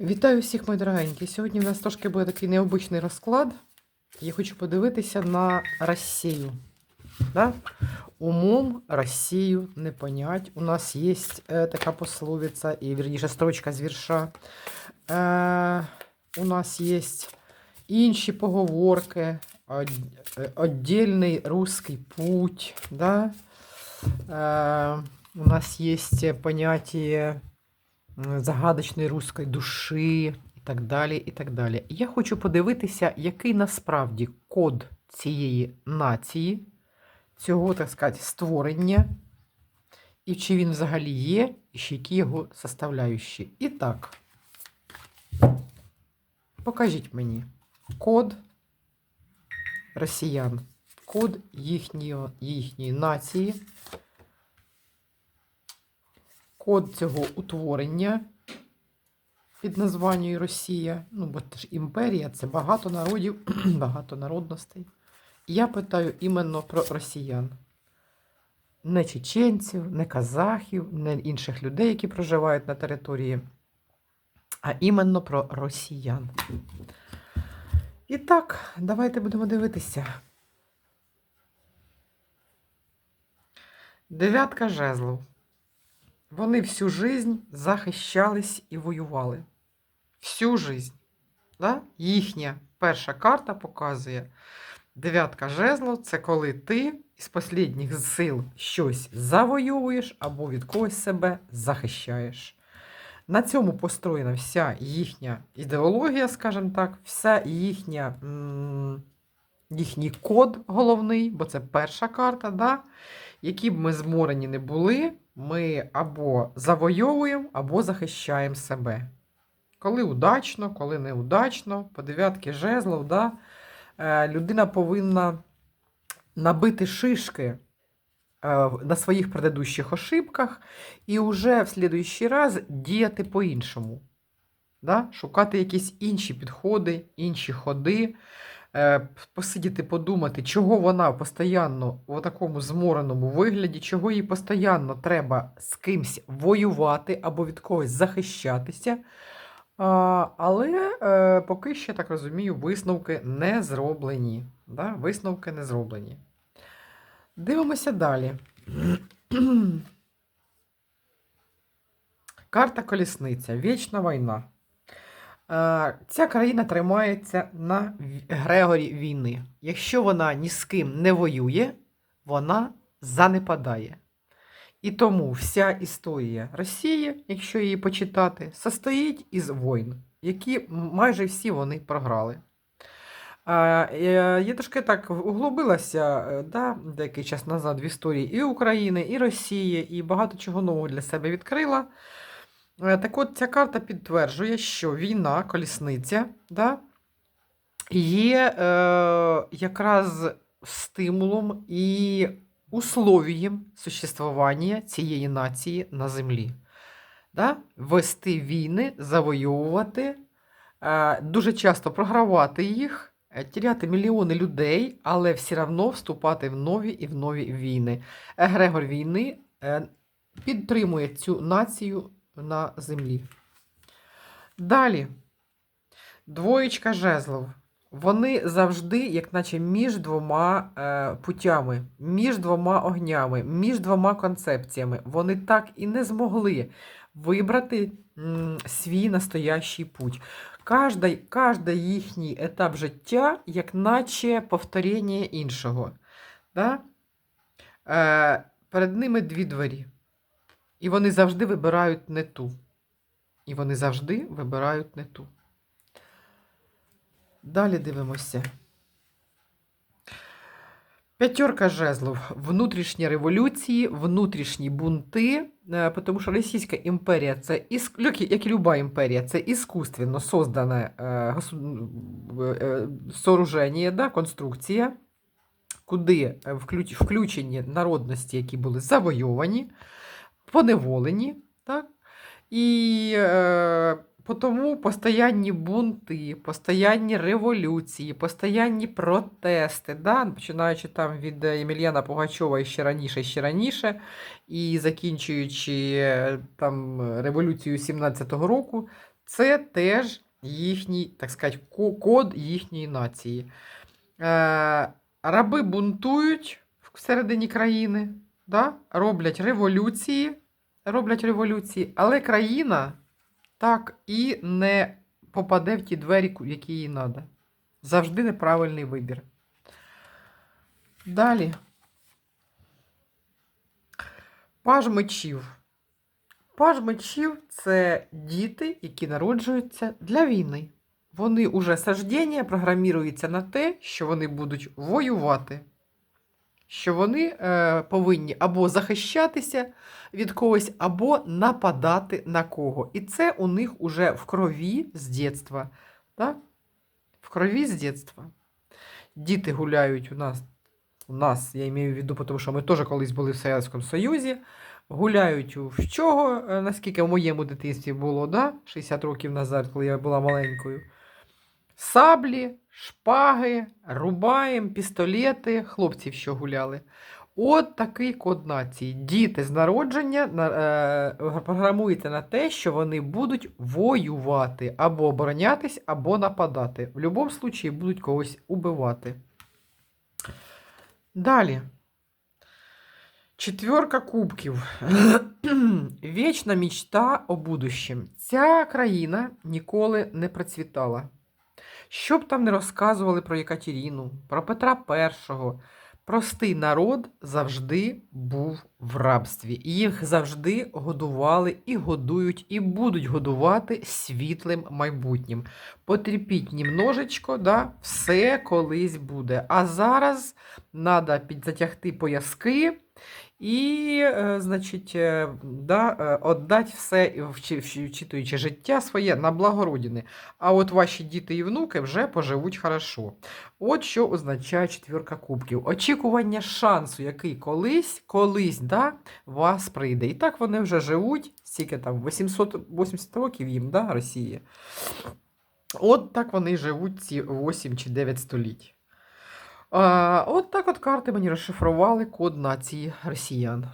Вітаю всіх, мої дорогенькі. Сьогодні у нас трошки буде такий необичний розклад. Я хочу подивитися на Росію. Да? Умом Росію не понять. У нас є е, така пословиця, і вірніше строчка з вірша. Е, у нас є інші поговорки, е, отдельний русский путь. Да? Е, у нас є поняття загадочної руської душі і так далі. і так далі. Я хочу подивитися, який насправді код цієї нації, цього, так сказати, створення, і чи він взагалі є, і ще які його составляючі. І так, покажіть мені код росіян, код їхньої, їхньої нації код цього утворення під названням Росія. Ну, бо це ж імперія, це багато народів, багато народностей. Я питаю іменно про росіян. Не чеченців, не казахів, не інших людей, які проживають на території, а іменно про росіян. І так, давайте будемо дивитися. Дев'ятка жезлов. Вони всю жизнь захищались і воювали. Всю жизнь. Да? Їхня перша карта показує дев'ятка жезлов це коли ти із останніх сил щось завоюєш або від когось себе захищаєш. На цьому построєна вся їхня ідеологія, скажімо так, вся їхня, їхній код головний, бо це перша карта. Да? Які б ми зморені не були, ми або завойовуємо, або захищаємо себе. Коли удачно, коли неудачно, по дев'ятки жезлов, да, е, людина повинна набити шишки е, на своїх предыдущих ошибках і вже в слідуючий раз діяти по-іншому. Да? Шукати якісь інші підходи, інші ходи, посидіти, подумати, чого вона постійно в такому змореному вигляді, чого їй постійно треба з кимсь воювати або від когось захищатися. Але е, поки що, так розумію, висновки не зроблені. Да? Висновки не зроблені. Дивимося далі. Карта колісниця. Вічна війна. Е, Ця країна тримається на Грегорі війни. Якщо вона ні з ким не воює, вона занепадає. І тому вся історія Росії, якщо її почитати, состоїть із воїн, які майже всі вони програли. Е, я трошки так углубилася е, да, деякий час назад в історії і України, і Росії, і багато чого нового для себе відкрила. Е, Так от ця карта підтверджує, що війна, колісниця, да, є е, якраз стимулом і условієм существування цієї нації на землі. Да? Вести війни, завоювати, е, дуже часто програвати їх, е, тіряти мільйони людей, але все одно вступати в нові і в нові війни. Егрегор війни е, підтримує цю націю на землі. Далі. Двоєчка жезлов. Вони завжди, як наче між двома е, путями, між двома огнями, між двома концепціями. Вони так і не змогли вибрати м, свій настоящий путь. Кожний, кожний їхній етап життя, як наче повторення іншого. Да? Е, перед ними дві двері. І вони завжди вибирають не ту. І вони завжди вибирають не ту. Далі дивимося. П'ятерка жезлов. Внутрішні революції, внутрішні бунти. е, Тому що Російська імперія це іск- як і- люба імперія, це іскусственно создане е, е, сооруження, да, конструкція, куди включені народності, які були завойовані, поневолені. Так? І е, тому постоянні бунти, постоянні революції, постоянні протести, да? починаючи там від е, Ємельяна Пугачова ще раніше, ще раніше, і закінчуючи е, там революцією 17-го року, Це теж їхній, так сказати, код їхньої нації. Е, раби бунтують всередині країни, да? роблять революції, роблять революції, але країна так і не попаде в ті двері, які їй треба. Завжди неправильний вибір. Далі. Паж мечів. Паж мечів це діти, які народжуються для війни. Вони уже саждення програміруються на те, що вони будуть воювати, що вони е, повинні або захищатися від когось, або нападати на кого. І це у них уже в крові з дитинства. Так? В крові з дитинства. Діти гуляють у нас. У нас, я маю в виду, тому що ми теж колись були в Совєтському Союзі. Гуляють в чого, е, наскільки в моєму дитинстві було, да? 60 років назад, коли я була маленькою. Саблі, шпаги, рубаєм, пістолети, хлопців, що гуляли. От такий код нації. Діти з народження на- е, програмуються на те, що вони будуть воювати, або оборонятись, або нападати. В будь-якому випадку будуть когось убивати. Далі. Четверка кубків. Вічна мічта о будущем. Ця країна ніколи не процвітала. Що б там не розказували про Екатерину, про Петра І, простий народ завжди був в рабстві. Їх завжди годували і годують, і будуть годувати світлим майбутнім. Потерпіть німножечко, да, все колись буде. А зараз треба підзатягти пояски і, е, значить, е, да, е, отдать все, вчи- вчи- вчитуючи життя своє на благо Родини. А от ваші діти і внуки вже поживуть хорошо. От що означає четвірка кубків. Очікування шансу, який колись, колись да, вас прийде. І так вони вже живуть, стільки там 880 років їм, да, Росії. От так вони живуть ці 8 чи 9 століть. От так от карти мені розшифрували код нації росіян.